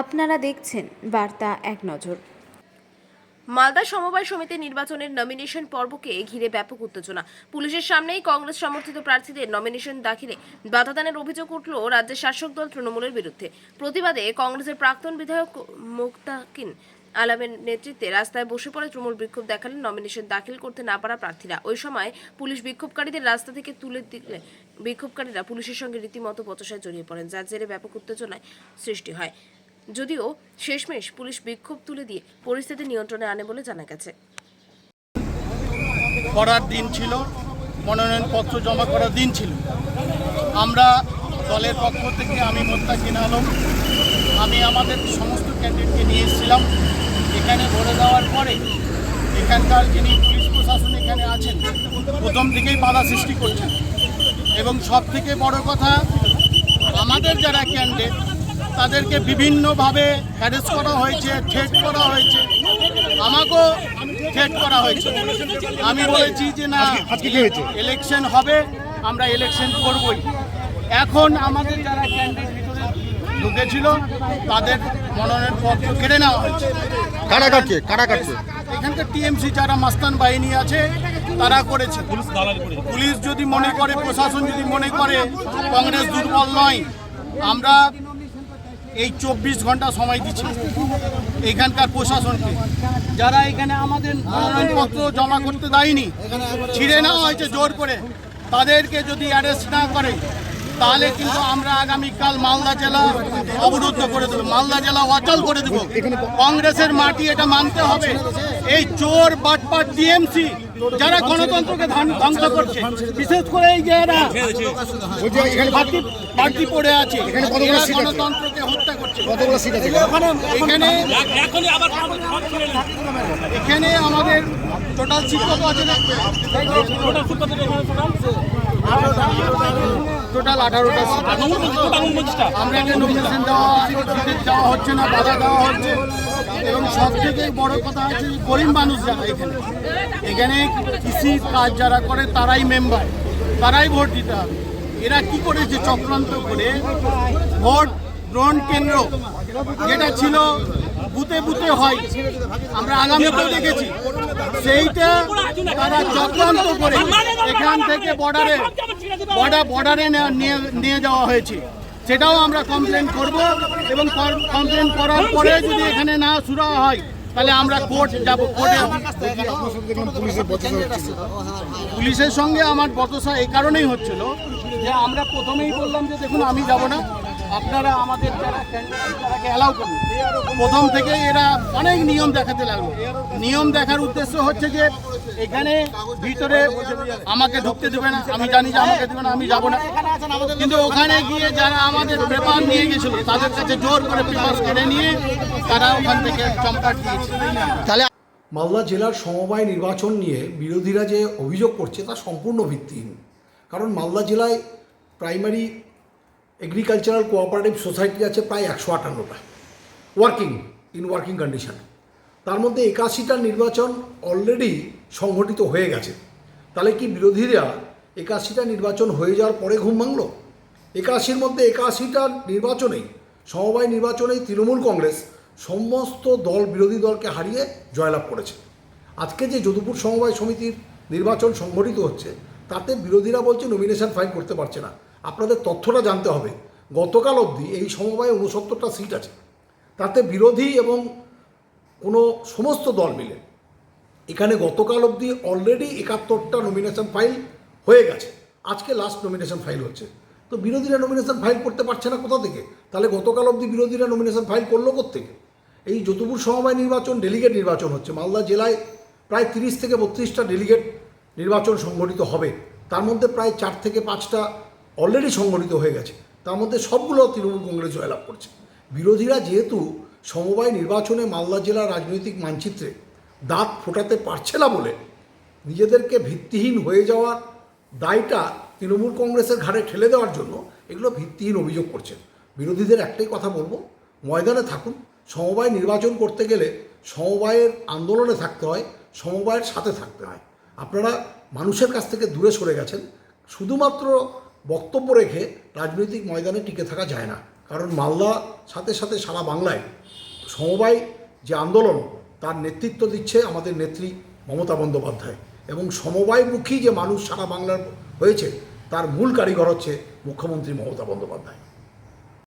আপনারা দেখছেন বার্তা এক নজর। মালদা সমবায় সমিতি নির্বাচনের নমিনেশন পর্বকে ঘিরে ব্যাপক উত্তেজনা। পুলিশের সামনেই কংগ্রেস সমর্থিত প্রার্থীদের নমিনেশন দাখিলে বাধাদানের অভিযোগ উঠল রাজ্যের শাসক দল তৃণমূলের বিরুদ্ধে। প্রতিবাদে কংগ্রেসের প্রাক্তন বিধায়ক মুক্তাকিন আলামের নেতৃত্বে রাস্তায় বসে পড়ে তৃণমূল বিক্ষোভ দেখালেন নমিনেশন দাখিল করতে না পারা প্রার্থীরা। ওই সময় পুলিশ বিক্ষোভকারীদের রাস্তা থেকে তুলে দিলে বিক্ষোভকারীরা পুলিশের সঙ্গে রীতিমতো বচসায় জড়িয়ে পড়েন, যার জেরে ব্যাপক উত্তেজনায় সৃষ্টি হয়। যদিও শেষমেশ পুলিশ বিক্ষোভ তুলে দিয়ে পরিস্থিতি নিয়ন্ত্রণে আনে বলে জানা গেছে। করার দিন ছিল, মনোনয়নপত্র জমা করার দিন ছিল। আমরা দলের পক্ষ থেকে আমি মোত্তাকিন আলম, আমি আমাদের সমস্ত ক্যান্ডিডেটকে নিয়ে এসেছিলাম। এখানে ভরে দেওয়ার পরে এখানকার যিনি পুলিশ প্রশাসন এখানে আছেন, প্রথম থেকেই বাধা সৃষ্টি করছেন। এবং সব থেকে বড় কথা, আমাদের যারা ক্যান্ডিডেট তাদেরকে বিভিন্নভাবে হ্যারেস করা হয়েছে থ্রেট করা হয়েছে। আমাকেও থ্রেট করা হয়েছে। আমি বলেছি যে না ইলেকশন হবে আমরা ইলেকশন করবই। এখন আমাদের যারা ক্যান্ডিডেট ভিতরে ঢুকেছিল তাদের মনোনয়নপত্র কেড়ে নেওয়া হয়েছে। কারা কাটছে? কারা কাটছে? এখানকার টিএমসি যারা মাস্তান বাহিনী আছে তারা করেছে। পুলিশ যদি মনে করে প্রশাসন যদি মনে করে কংগ্রেস দুর্বল নয়। আমরা এই চব্বিশ ঘণ্টা সময় দিচ্ছি এখানকার প্রশাসনকে। যারা এখানে আমাদের মনোনয়নপত্র জমা করতে দেয়নি, ছিঁড়ে নেওয়া হয়েছে জোর করে, তাদেরকে যদি অ্যারেস্ট না করে, তাহলে কিন্তু আমরা আগামীকাল মালদা জেলা অবরুদ্ধ করে দেবো, মালদা জেলা অচল করে দেবো। কংগ্রেসের মাটি এটা মানতে হবে। এই চোর বাটপাট টিএমসি যারা গণতন্ত্রকে ধ্বং- ধ্বংস করছে বিশেষ করে এই যে এরা এখানে পার্টি পার্টি পড়ে আছে? গণতন্ত্রকে হত্যা করছে। এখানে? এখানে আমাদের টোটাল শিক্ষক আছে টোটাল আঠারোটা আমরা এখানে নমিনেশন দেওয়া দেওয়া হচ্ছে না বাধা দেওয়া হচ্ছে। এবং সব থেকে বড় কথা হচ্ছে গরিব মানুষ যারা এখানে এখানে কৃষি কাজ যারা করে তারাই মেম্বার তারাই ভোট দিতে হবে। এরা কি করেছে চক্রান্ত করে ভোট গ্রহণ কেন্দ্র, যেটা ছিল বুতে বুতে হয়, আমরা আগামীতেও দেখেছি। সেইটা তারা চক্রান্ত করে এখান থেকে বর্ডারে বর্ডার বর্ডারে নিয়ে নিয়ে যাওয়া হয়েছে। সেটাও আমরা কমপ্লেন করব এবং কমপ্লেন করার পরে যদি এখানে না শুরু হয়, তাহলে আমরা কোর্ট যাব কোর্টে পুলিশের সঙ্গে আমার বতসা এই কারণেই হচ্ছিল যে আমরা প্রথমেই বললাম যে দেখুন, আমি যাব না। আপনারা আমাদের প্রথম থেকেই এরা অনেক নিয়ম দেখাতে লাগল। নিয়ম দেখার উদ্দেশ্য হচ্ছে যে এখানে ভিতরে আমাকে ঢুকতে দেবে না, আমি জানি যে আমাকে দেবে না, আমি যাব না। কিন্তু ওখানে গিয়ে যারা আমাদের পেপার নিয়ে গেছিল, তাদের কাছে জোর করে পেপার কেড়ে নিয়ে তারা ওখান থেকে চমকাট দিয়েছে। তাহলে মালদা জেলার সমবায় নির্বাচন নিয়ে বিরোধীরা যে অভিযোগ করছে, তা সম্পূর্ণ ভিত্তিহীন। কারণ মালদা জেলায় প্রাইমারি এগ্রিকালচারাল কোঅপারেটিভ সোসাইটি আছে প্রায় একশো আটান্নটা। ওয়ার্কিং ইন ওয়ার্কিং কন্ডিশন তার মধ্যে একাশিটা নির্বাচন অলরেডি সংঘটিত হয়ে গেছে। তাহলে কি বিরোধীরা একাশিটা নির্বাচন হয়ে যাওয়ার পরে ঘুম ভাঙল? একাশির মধ্যে একাশিটা নির্বাচনেই, সমবায় নির্বাচনেই তৃণমূল কংগ্রেস সমস্ত দল, বিরোধী দলকে হারিয়ে জয়লাভ করেছে। আজকে যে যদুপুর সমবায় সমিতির নির্বাচন সংঘটিত হচ্ছে, তাতে বিরোধীরা বলছে নমিনেশন ফাইল করতে পারছে না। আপনাদের তথ্যটা জানতে হবে। গতকাল অবধি এই সমবায়ে উনসত্তরটা সিট আছে। তাতে বিরোধী এবং কোনো সমস্ত দল মিলে। এখানে গতকাল অবধি অলরেডি একাত্তরটা নমিনেশন ফাইল হয়ে গেছে। আজকে লাস্ট নমিনেশন ফাইল হচ্ছে। তো বিরোধীরা নমিনেশন ফাইল করতে পারছে না কোথা থেকে? তাহলে গতকাল অবধি বিরোধীরা নমিনেশন ফাইল করল থেকে এই যতুপুর সমবায় নির্বাচন ডেলিগেট নির্বাচন হচ্ছে। মালদা জেলায় প্রায় তিরিশ থেকে বত্রিশটা ডেলিগেট নির্বাচন সংগঠিত হবে। তার মধ্যে প্রায় চার থেকে পাঁচটা অলরেডি সংগঠিত হয়ে গেছে। তার মধ্যে সবগুলো তৃণমূল কংগ্রেস জয়লাভ করছে। বিরোধীরা যেহেতু সমবায় নির্বাচনে মালদা জেলার রাজনৈতিক মানচিত্রে দাঁত ফোটাতে পারছে না বলে নিজেদেরকে ভিত্তিহীন হয়ে যাওয়ার দায়টা তৃণমূল কংগ্রেসের ঘাড়ে ঠেলে দেওয়ার জন্য এগুলো ভিত্তিহীন অভিযোগ করছেন বিরোধীদের একটাই কথা বলব, ময়দানে থাকুন। সমবায় নির্বাচন করতে গেলে সমবায়ের আন্দোলনে থাকতে হয়, সমবায়ের সাথে থাকতে হয়। আপনারা মানুষের কাছ থেকে দূরে সরে গেছেন। শুধুমাত্র বক্তব্য রেখে রাজনৈতিক ময়দানে টিকে থাকা যায় না। কারণ মালদা সাথে সাথে সারা বাংলায় সমবায় যে আন্দোলন, তার নেতৃত্ব দিচ্ছে আমাদের নেত্রী মমতা বন্দ্যোপাধ্যায়। এবং সমবায়মুখী যে মানুষ সারা বাংলার হয়েছে, তার মূল কারিগর হচ্ছে মুখ্যমন্ত্রী মমতা বন্দ্যোপাধ্যায়।